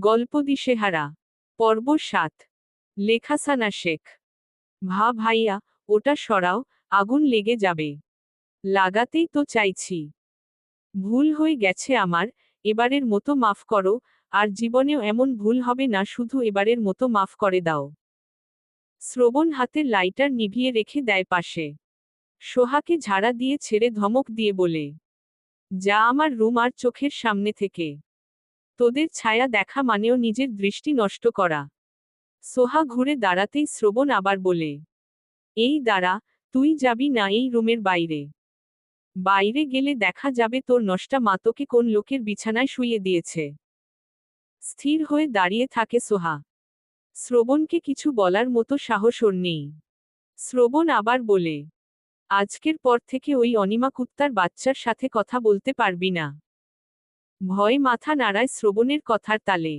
গল্প দিশেহারা পর্ব সাত। লেখাসানা শেখ। ভা ভাইয়া, ওটা সরাও, আগুন লেগে যাবে। লাগাতেই তো চাইছি। ভুল হয়ে গেছে আমার, এবারের মতো মাফ করো, আর জীবনেও এমন ভুল হবে না, শুধু এবারের মতো মাফ করে দাও। শ্রবণ হাতের লাইটার নিভিয়ে রেখে দেয় পাশে। সোহাকে ঝাড়া দিয়ে ছেড়ে ধমক দিয়ে বলে, যা আমার রুম আর চোখের সামনে থেকে। তোদের ছায়া দেখা মানেও নিজের দৃষ্টি নষ্ট করা। সোহা ঘুরে দাঁড়াতেই শ্রবণ আবার বলে, এই দাঁড়া, তুই যাবি না এই রুমের বাইরে। বাইরে গেলে দেখা যাবে তোর নষ্টা মা তোকে কোন লোকের বিছানায় শুইয়ে দিয়েছে। স্থির হয়ে দাঁড়িয়ে থাকে সোহা। শ্রবণকে কিছু বলার মতো সাহস ওর নেই। শ্রবণ আবার বলে, আজকের পর থেকে ওই অনিমা কুত্তার বাচ্চার সাথে কথা বলতে পারবি না। ভয় মাথা নাড়ায় শ্রবণের কথার তালে।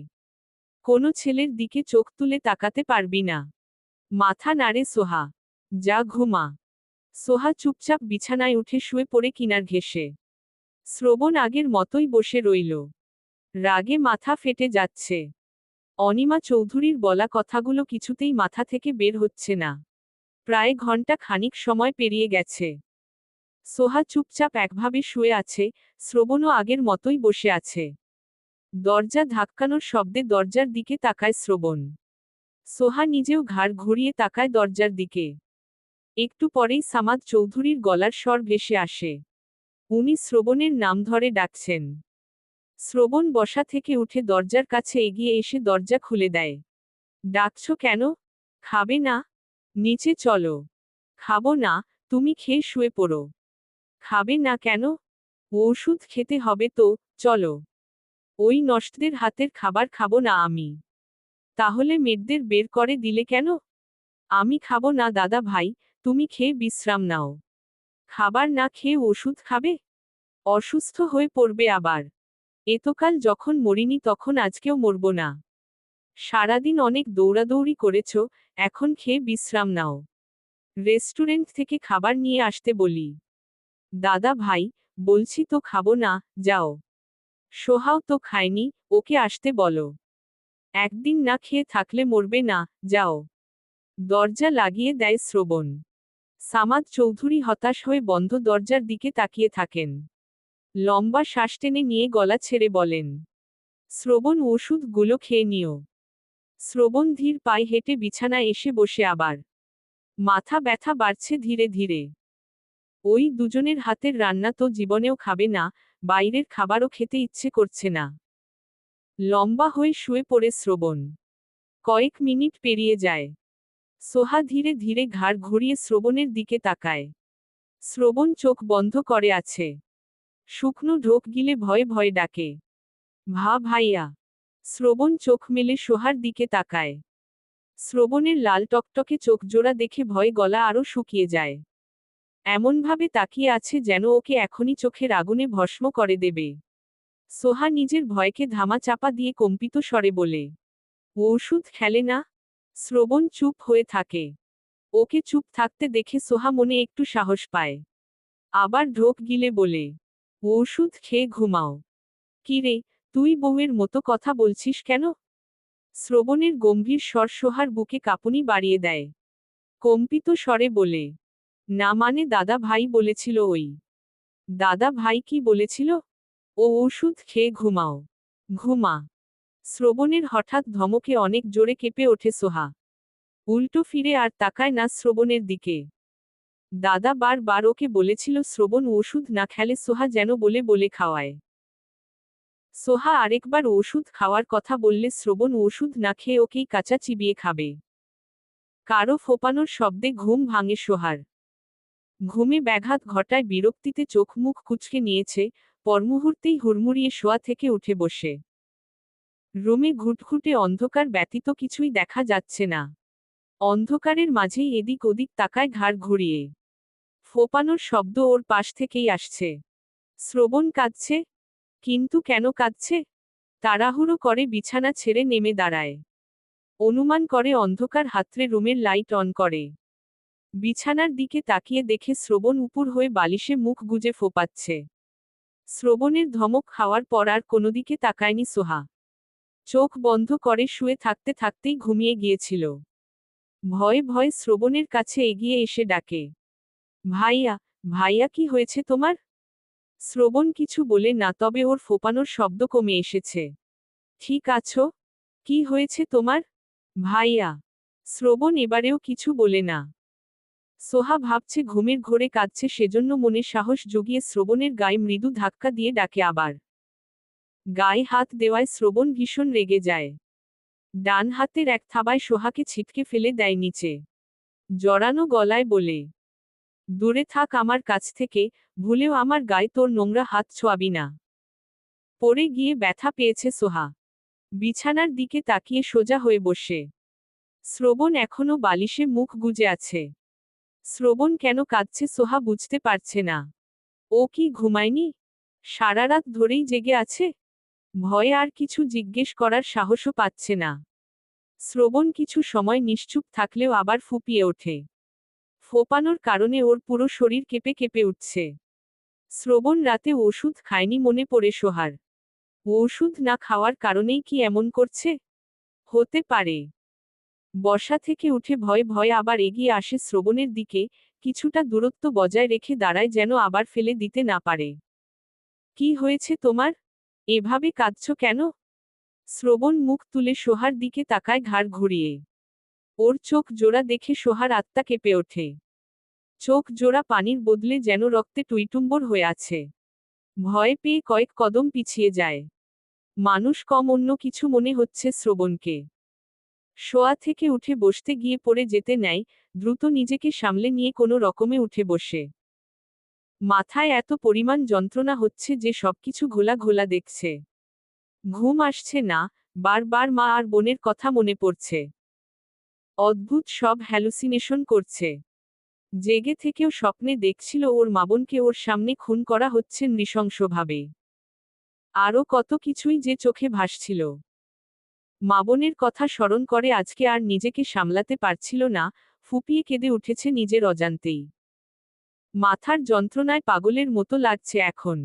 কোনো ছেলের দিকে চোখ তুলে তাকাতে পারবি না। মাথা নাড়ে সোহা। যা ঘুমা। সোহা চুপচাপ বিছানায় উঠে শুয়ে পড়ে কিনার ঘেসে শ্রবণ আগের মতোই বসে রইল। রাগে মাথা ফেটে যাচ্ছে। অনিমা চৌধুরীর বলা কথাগুলো কিছুতেই মাথা থেকে বের হচ্ছে না। প্রায় ঘণ্টা খানিক সময় পেরিয়ে গেছে। সোহা চুপচাপ একভাবে শুয়ে আছে, শ্রবণও আগের মতোই বসে আছে। দরজা ধাক্কানোর শব্দে দরজার দিকে তাকায় শ্রবণ। সোহা নিজেও ঘাড় ঘুরিয়ে তাকায় দরজার দিকে। একটু পরেই সামাদ চৌধুরীর গলার স্বর ভেসে আসে। উনি শ্রবণের নাম ধরে ডাকছেন। শ্রবণ বসা থেকে উঠে দরজার কাছে এগিয়ে এসে দরজা খুলে দেয়। ডাকছ কেন? খাবে না? নিচে চলো। খাব না, তুমি খেয়ে শুয়ে পড়ো। খাবে না কেন? ওষুধ খেতে হবে তো, চলো। ওই নষ্টদের হাতের খাবার খাব না আমি। তাহলে মেয়েদের বের করে দিলে কেন? আমি খাব না, দাদা ভাই, তুমি খেয়ে বিশ্রাম নাও। খাবার না খেয়ে ওষুধ খাবে? অসুস্থ হয়ে পড়বে আবার। এতকাল যখন মরিনি তখন আজকেও মরব না। সারাদিন অনেক দৌড়াদৌড়ি করেছ, এখন খেয়ে বিশ্রাম নাও। রেস্টুরেন্ট থেকে খাবার নিয়ে আসতে বলি। দাদা ভাই, বলছি তো খাব না, যাও। সোহাও তো খায়নি, ওকে আসতে বলো। একদিন না খেয়ে থাকলে মরবে না, যাও। দরজা লাগিয়ে দেয় শ্রবণ। সামাদ চৌধুরী হতাশ হয়ে বন্ধ দরজার দিকে তাকিয়ে থাকেন। লম্বা শ্বাস টেনে নিয়ে গলা ছেড়ে বলেন, শ্রবণ, ওষুধগুলো খেয়ে নিও। শ্রবণ ধীর পায়ে হেঁটে বিছানায় এসে বসে আবার। মাথা ব্যথা বাড়ছে ধীরে ধীরে। ওই দুজনের হাতের রান্না তো জীবনেও খাবে না, বাইরের খাবারও খেতে ইচ্ছে করছে না। লম্বা হয়ে শুয়ে পড়ে শ্রবণ। কয়েক মিনিট পেরিয়ে যায়। সোহা ধীরে ধীরে ঘাড় ঘুরিয়ে শ্রবণের দিকে তাকায়। শ্রবণ চোখ বন্ধ করে আছে। শুকনো ঢোক গিলে ভয়ে ভয়ে ডাকে। ভা ভাইয়া। শ্রবণ চোখ মেলে সোহার দিকে তাকায়। শ্রবণের লাল টকটকে চোখ জোড়া দেখে ভয়ে গলা আরও শুকিয়ে যায়। এমনভাবে তাকিয়ে আছে যেন ওকে এখনই চোখের আগুনে ভস্ম করে দেবে। সোহা নিজের ভয়কে ধামা চাপা দিয়ে কম্পিত স্বরে বলে ওষুধ খেলে না? শ্রবণ চুপ হয়ে থাকে। ওকে চুপ থাকতে দেখে সোহা মনে একটু সাহস পায়। আবার ঢোক গিলে বলে ওষুধ খেয়ে ঘুমাও। কিরে তুই বউয়ের মতো কথা বলছিস কেন? শ্রবণের গম্ভীর স্বর সোহার বুকে কাঁপুনি বাড়িয়ে দেয়। কম্পিত স্বরে বলে না মানে দাদা ভাই বলেছিল ওই। দাদা ভাই কি বলেছিল? ও ওষুধ খেয়ে ঘুমাও। ঘুমা। শ্রবণের হঠাৎ ধমকে অনেক জোরে কেঁপে ওঠে সোহা। উল্টো ফিরে আর তাকায় না শ্রবণের দিকে। দাদা বার বার ওকে বলেছিল শ্রবণ ওষুধ না খেলে সোহা যেন বলে বলে খাওয়ায়। সোহা আরেকবার ওষুধ খাওয়ার কথা বললে শ্রবণ ওষুধ না খেয়ে ওকেই কাঁচা চিবিয়ে খাবে। কারও ফোপানোর শব্দে ঘুম ভাঙে সোহার। ঘুমে ব্যাঘাত ঘটায় বিরক্তিতে চোখ মুখ কুচকে নিয়েছে, পরমুহূর্তেই হুড়মুড়িয়ে শোয়া থেকে উঠে বসে। রুমে ঘুটঘুটে অন্ধকার ব্যতীত কিছুই দেখা যাচ্ছে না। অন্ধকারের মাঝেই এদিক ওদিক তাকায় ঘাড় ঘুরিয়ে। ফোপানোর শব্দ ওর পাশ থেকেই আসছে। শ্রবণ কাঁদছে, কিন্তু কেন কাঁদছে? তাড়াহুড়ো করে বিছানা ছেড়ে নেমে দাঁড়ায়। অনুমান করে অন্ধকার হাতরে রুমের লাইট অন করে। বিছানার দিকে তাকিয়ে দেখে শ্রবণ উপুর হয়ে বালিশে মুখ গুজে ফোপাচ্ছে। শ্রবণের ধমক খাওয়ার পর আর কোনো দিকে তাকায়নি সোহা। চোখ বন্ধ করে শুয়ে থাকতে থাকতেই ঘুমিয়ে গিয়েছিল। ভয়ে ভয়ে শ্রবণের কাছে এগিয়ে এসে ডাকে, ভাইয়া ভাইয়া কি হয়েছে তোমার? শ্রবণ কিছু বলে না তবে ওর ফোপানোর শব্দ কমে এসেছে। ঠিক আছো? কি হয়েছে তোমার? ভাইয়া। শ্রবণ এবারেও কিছু বলে না। সোহা ভাবছে ঘুমের ঘোরে কাঁদছে সেজন্য মনে সাহস জুগিয়ে শ্রবণের গায়ে মৃদু ধাক্কা দিয়ে ডাকে আবার। গায়ে হাত দেওয়ায় শ্রবণ ভীষণ রেগে যায়। ডান হাতের এক থাবায় সোহাকে ছিটকে ফেলে দেয় নিচে। জড়ানো গলায় বলে, দূরে থাক আমার কাছ থেকে, ভুলেও আমার গায়ে তোর নোংরা হাত ছোয়াবি না। পড়ে গিয়ে ব্যথা পেয়েছে সোহা। বিছানার দিকে তাকিয়ে সোজা হয়ে বসে। শ্রবণ এখনও বালিশে মুখ গুজে আছে। শ্রবণ কেন কাঁদছে সোহা বুঝতে পারছে না। ও কি ঘুমায়নি? সারা রাত ধরেই জেগে আছে? ভয়ে আর কিছু জিজ্ঞেস করার সাহসও পাচ্ছে না। শ্রবণ কিছু সময় নিশ্চুপ থাকলেও আবার ফুপিয়ে ওঠে। ফোপানোর কারণে ওর পুরো শরীর কেঁপে কেঁপে উঠছে। শ্রবণ রাতে ওষুধ খায়নি মনে পড়ে সোহার। ওষুধ না খাওয়ার কারণেই কি এমন করছে? হতে পারে। বসা থেকে উঠে ভয়ে ভয়ে আবার এগিয়ে আসে শ্রবণের দিকে, কিছুটা দূরত্ব বজায় রেখে দাঁড়ায় যেন আবার ফেলে দিতে না পারে। কি হয়েছে তোমার? এভাবে কাঁদছ কেন? শ্রবণ মুখ তুলে সোহার দিকে তাকায় ঘাড় ঘুরিয়ে। ওর চোখ জোড়া দেখে সোহার আত্মা কেঁপে ওঠে। চোখ জোড়া পানির বদলে যেন রক্তে টুইটুম্বর হয়ে আছে। ভয় পেয়ে কয়েক কদম পিছিয়ে যায়। মানুষ কম অন্য কিছু মনে হচ্ছে শ্রবণকে। শোয়া থেকে উঠে বসতে গিয়ে পড়ে যেতে নেয়, দ্রুত নিজেকে সামলে নিয়ে কোনো রকমে উঠে বসে। মাথায় এত পরিমাণ যন্ত্রণা হচ্ছে যে সবকিছু ঘোলা ঘোলা দেখছে। ঘুম আসছে না, বারবার মা আর বোনের কথা মনে পড়ছে। অদ্ভুত সব হ্যালুসিনেশন করছে। জেগে থেকেও স্বপ্নে দেখছিল ওর মাবনকে ওর সামনে খুন করা হচ্ছে নৃশংসভাবে। আরও কত কিছুই যে চোখে ভাসছিল। মাবনের কথা স্মরণ করে আজকে আর নিজেকে সামলাতে পারছিল না, ফুপিয়ে কেঁদে উঠেছে নিজের অজান্তেই। মাথার যন্ত্রণায় পাগলের মতো লাগছে এখন।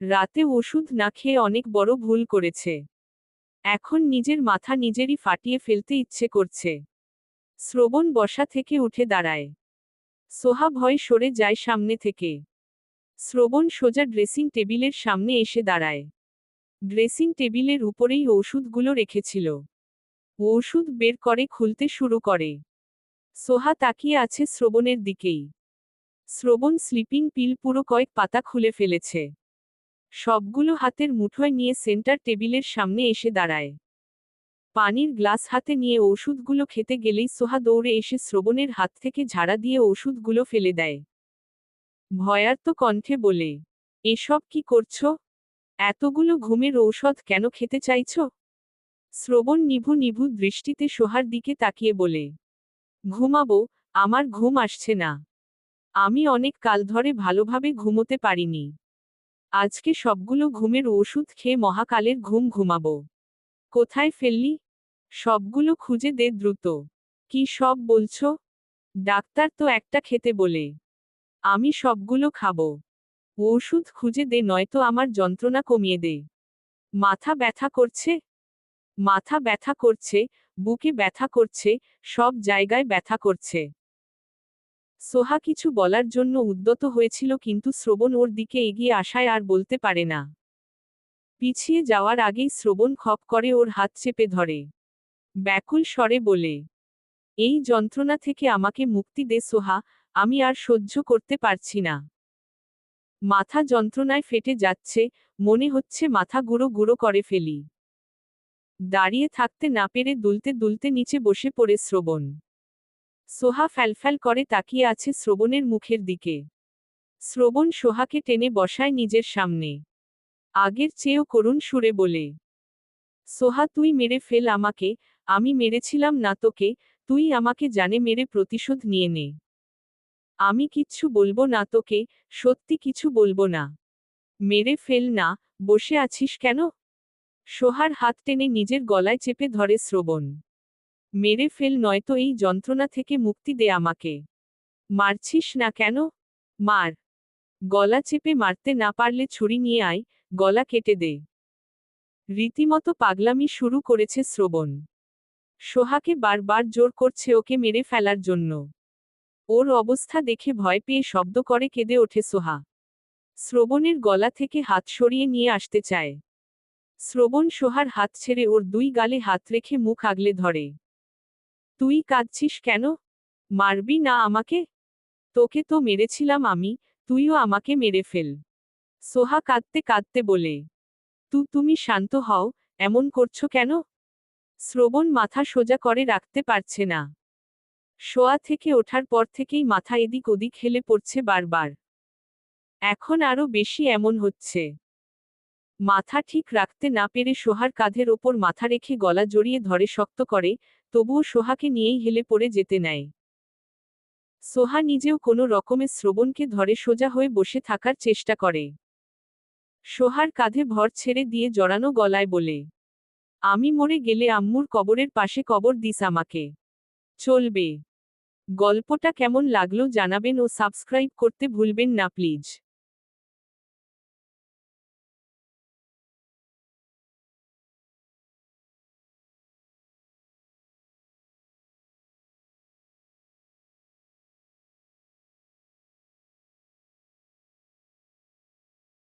রাতে ওষুধ না খেয়ে অনেক বড় ভুল করেছে। এখন নিজের মাথা নিজেরই ফাটিয়ে ফেলতে ইচ্ছে করছে। শ্রবণ বসা থেকে উঠে দাঁড়ায়। সোহা ভয় সরে যায় সামনে থেকে। শ্রবণ সোজা ড্রেসিং টেবিলের সামনে এসে দাঁড়ায়। ড্রেসিং টেবিলের উপরেই ওষুধগুলো রেখেছিল। ওষুধ বের করে খুলতে শুরু করে। সোহা তাকিয়ে আছে শ্রবণের দিকেই। শ্রবণ স্লিপিং পিল পুরো কয়েক পাতা খুলে ফেলেছে। সবগুলো হাতের মুঠোয় নিয়ে সেন্টার টেবিলের সামনে এসে দাঁড়ায়। পানির গ্লাস হাতে নিয়ে ওষুধগুলো খেতে গেলেই সোহা দৌড়ে এসে শ্রবণের হাত থেকে ঝাড়া দিয়ে ওষুধগুলো ফেলে দেয়। ভয়ার্ত কণ্ঠে বলে, এসব কি করছ? এতগুলো ঘুমের ঔষধ কেন খেতে চাইছ? শ্রবণ নিভু নিভু দৃষ্টিতে সোহার দিকে তাকিয়ে বলে, ঘুমাবো, আমার ঘুম আসছে না। আমি অনেক কাল ধরে ভালোভাবে ঘুমোতে পারিনি। আজকে সবগুলো ঘুমের ওষুধ খেয়ে মহাকালের ঘুম ঘুমাবো। কোথায় ফেললি? সবগুলো খুঁজে দে দ্রুত। কি সব বলছো? ডাক্তার তো একটা খেতে বলে, আমি সবগুলো খাব। ওষুধ খুঁজে দে, নয়তো আমার যন্ত্রণা কমিয়ে দে। মাথা ব্যথা করছে? মাথা ব্যথা করছে, বুকে ব্যথা করছে, সব জায়গায় ব্যথা করছে। সোহা কিছু বলার জন্য উদ্যত হয়েছিল কিন্তু শ্রবণ ওর দিকে এগিয়ে আসায় আর বলতে পারে না। পিছিয়ে যাওয়ার আগেই শ্রবণ খপ করে ওর হাত চেপে ধরে। ব্যাকুল স্বরে বলে, এই যন্ত্রণা থেকে আমাকে মুক্তি দে সোহা, আমি আর সহ্য করতে পারছি না। মাথা যন্ত্রণায় ফেটে যাচ্ছে, মনে হচ্ছে মাথা গুঁড়ো গুঁড়ো করে ফেলি। দাঁড়িয়ে থাকতে না পেরে দুলতে দুলতে নিচে বসে পড়ে শ্রবণ। সোহা ফ্যালফ্যাল করে তাকিয়ে আছে শ্রবণের মুখের দিকে। শ্রবণ সোহাকে টেনে বসায় নিজের সামনে। আগের চেয়েও করুণ সুরে বলে। সোহা, তুই মেরে ফেল আমাকে, আমি মেরেছিলাম না তোকে, তুই আমাকে জানে মেরে প্রতিশোধ নিয়ে নে। আমি কিচ্ছু বলব না তোকে, সত্যি কিছু বলব না। মেরে ফেল না, বসে আছিস কেন? সোহার হাত টেনে নিজের গলায় চেপে ধরে শ্রবণ। মেরে ফেল নয়তো এই যন্ত্রণা থেকে মুক্তি দে আমাকে। মারছিস না কেন? মার। গলা চেপে মারতে না পারলে ছুরি নিয়ে আয়, গলা কেটে দে। রীতিমতো পাগলামি শুরু করেছে শ্রবণ। সোহাকে বারবার জোর করছে ওকে মেরে ফেলার জন্য। ওর অবস্থা দেখে ভয় পেয়ে শব্দ করে কেঁদে ওঠে সোহা। শ্রবণের গলা থেকে হাত সরিয়ে নিয়ে আসতে চায়। শ্রবণ সোহার হাত ছেড়ে ওর দুই গালে হাত রেখে মুখ আগলে ধরে। তুই কাঁদছিস কেন? মারবি না আমাকে? তোকে তো মেরেছিলাম আমি, তুইও আমাকে মেরে ফেল। সোহা কাঁদতে কাঁদতে বলে, তু, তুমি শান্ত হও, এমন করছ কেন? শ্রবণ মাথা সোজা করে রাখতে পারছে না। শোয়া থেকে ওঠার পর থেকেই মাথা এদিক ওদিক হেলে পড়ছে বারবার। এখন আরও বেশি এমন হচ্ছে। মাথা ঠিক রাখতে না পেরে সোহার কাঁধের ওপর মাথা রেখে গলা জড়িয়ে ধরে শক্ত করে, তবুও সোহাকে নিয়েই হেলে পড়ে যেতে নেয়। সোহা নিজেও কোনো রকমে শ্রবণকে ধরে সোজা হয়ে বসে থাকার চেষ্টা করে। সোহার কাঁধে ভর ছেড়ে দিয়ে জড়ানো গলায় বলে, আমি মরে গেলে আম্মুর কবরের পাশে কবর দিস আমাকে। চলবে। গল্পটা কেমন লাগল জানাবেন ও সাবস্ক্রাইব করতে ভুলবেন না প্লিজ।